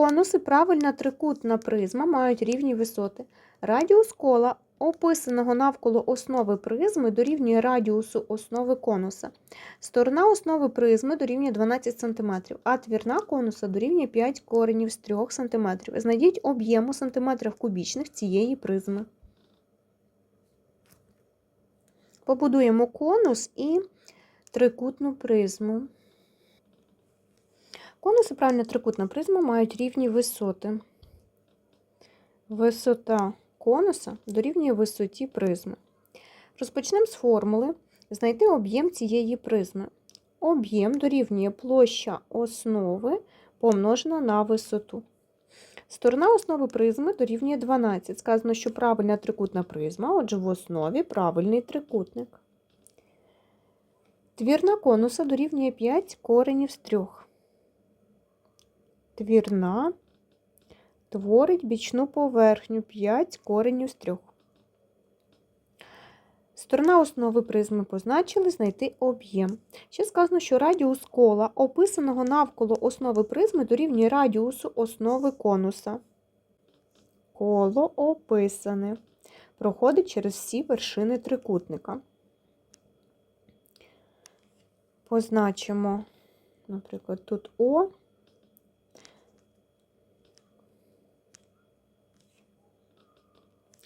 Конус і правильна трикутна призма мають рівні висоти. Радіус кола, описаного навколо основи призми, дорівнює радіусу основи конуса. Сторона основи призми дорівнює 12 см, а твірна конуса дорівнює 5 коренів з 3 см. Знайдіть об'єм у сантиметрах кубічних цієї призми. Побудуємо конус і трикутну призму. Конус і правильна трикутна призма мають рівні висоти. Висота конуса дорівнює висоті призми. Розпочнемо з формули знайти об'єм цієї призми. Об'єм дорівнює площа основи помножена на висоту. Сторона основи призми дорівнює 12. Сказано, що правильна трикутна призма, отже, в основі правильний трикутник. Твірна конуса дорівнює 5 коренів з 3. Твірна творить бічну поверхню 5 коренів з 3. Сторона основи призми позначили знайти об'єм. Ще сказано, що радіус кола, описаного навколо основи призми, дорівнює радіусу основи конуса. Коло описане. Проходить через всі вершини трикутника. Позначимо, наприклад, тут О.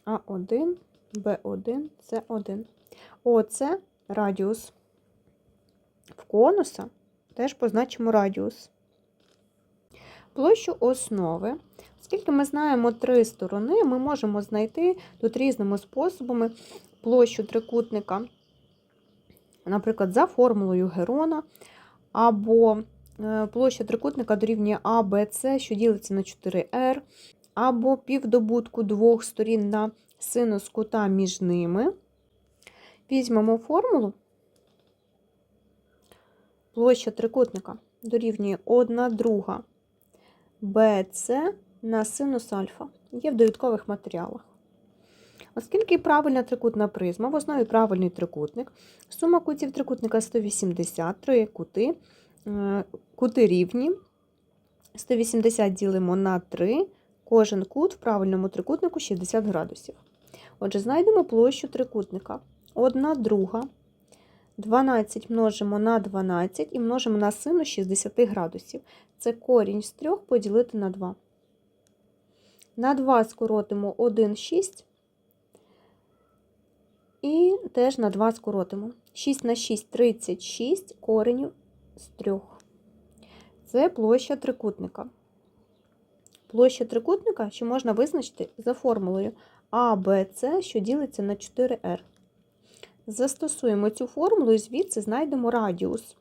А1, Б1, С1. О, це радіус. В конуса теж позначимо радіус. Площу основи. Оскільки ми знаємо три сторони, ми можемо знайти тут різними способами площу трикутника, наприклад, за формулою Герона, або е, площа трикутника дорівнює А, Б, С, що ділиться на 4R, або півдобутку двох сторін на синус кута між ними. Візьмемо формулу. Площа трикутника дорівнює 1 друга BC на синус альфа. Є в довідкових матеріалах. Оскільки правильна трикутна призма, в основі правильний трикутник, сума кутів трикутника 180, три кути, е, кути рівні. 180 ділимо на 3, кожен кут в правильному трикутнику 60 градусів. Отже, знайдемо площу трикутника. 1 друга. 12 множимо на 12 і множимо на синус 60 градусів. Це корінь з 3 поділити на 2. На 2 скоротимо 1, 6. І теж на 2 скоротимо. 6 на 6 36 коренів з 3. Це площа трикутника. Площа трикутника, що можна визначити за формулою С, що ділиться на 4R. Застосуємо цю формулу і звідси знайдемо радіус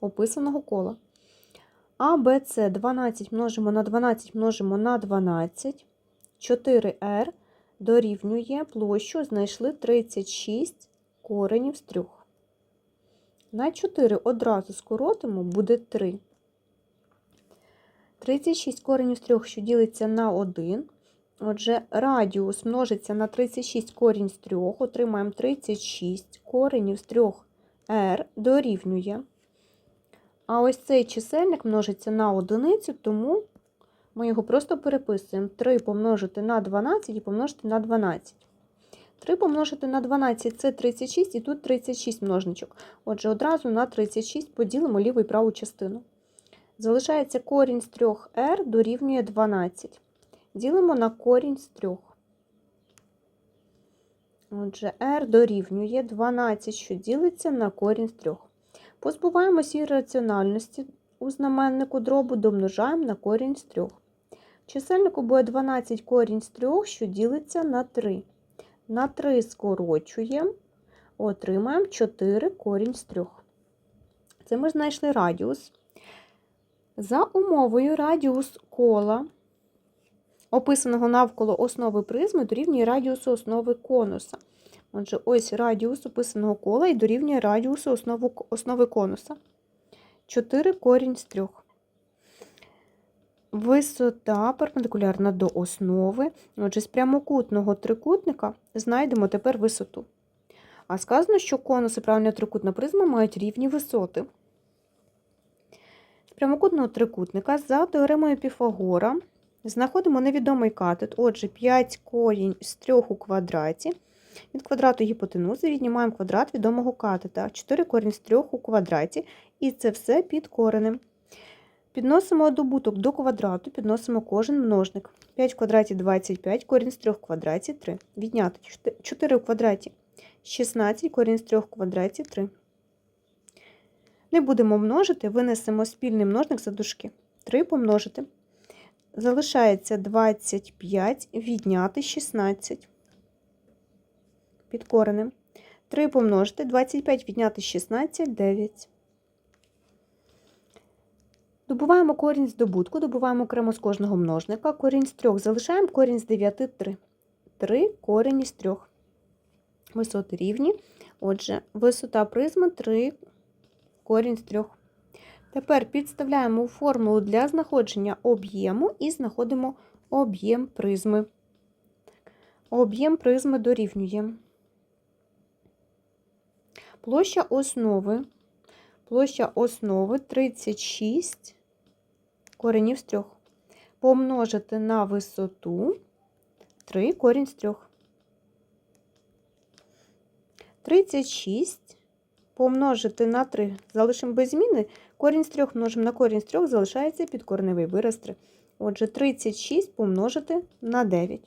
описаного кола. С 12 множимо на 12 множимо на 12. 4R дорівнює площу, знайшли 36 коренів з 3. На 4 одразу скоротимо, буде 3. 36 коренів з 3, що ділиться на 1. Отже, радіус множиться на 36 корінь з 3, отримаємо 36 коренів з 3 r дорівнює. А ось цей чисельник множиться на одиницю, тому ми його просто переписуємо. 3 помножити на 12 і помножити на 12. 3 помножити на 12 це 36, і тут 36 множничок. Отже, одразу на 36 поділимо ліву і праву частину. Залишається корінь з 3r дорівнює 12. Ділимо на корінь з 3. Отже, r дорівнює 12, що ділиться на корінь з 3. Позбуваємося ірраціональності у знаменнику дробу, домножаємо на корінь з 3. Чисельнику буде 12 корінь з 3, що ділиться на 3. На 3 скорочуємо, отримаємо 4 корінь з 3. Це ми знайшли радіус. За умовою радіус кола, описаного навколо основи призми, дорівнює радіусу основи конуса. Отже, ось радіус описаного кола і дорівнює радіусу основи, конуса. 4 корінь з 3. Висота перпендикулярна до основи. Отже, з прямокутного трикутника знайдемо тепер висоту. А сказано, що конус і правильна трикутна призма мають рівні висоти. Прямокутного трикутника за теоремою Піфагора знаходимо невідомий катет. Отже, 5 корінь з 3 у квадраті. Від квадрату гіпотенузи віднімаємо квадрат відомого катета. 4 корінь з 3 у квадраті. І це все під коренем. Підносимо добуток до квадрату, підносимо кожен множник. 5 в квадраті 25, корінь з 3 в квадраті 3. Відняти 4 в квадраті 16, корінь з 3 в квадраті 3. Не будемо множити, винесемо спільний множник за дужки. 3 помножити. Залишається 25, відняти 16. Під коренем. 3 помножити, 25 відняти 16, 9. Добуваємо корінь з добутку, добуваємо окремо з кожного множника. Корінь з 3 залишаємо, корінь з 9 – 3. 3 корінь із 3. Висоти рівні. Отже, висота призми 3 корінь з 3. Тепер підставляємо формулу для знаходження об'єму і знаходимо об'єм призми. Об'єм призми дорівнює. Площа основи. Площа основи 36 коренів з 3. Помножити на висоту 3 корінь з 3. 36 помножити на 3. Залишимо без зміни. Корінь з 3 множимо на корінь з 3, залишається підкореневий вираз 3. Отже, 36 помножити на 9.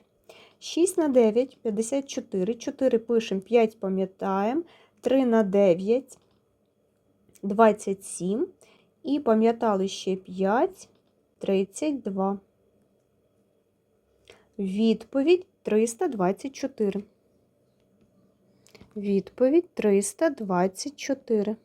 6 на 9 – 54. 4 пишемо, 5 пам'ятаємо. 3 на 9 – 27. І пам'ятали ще 5 – 32. Відповідь 324. Відповідь 324.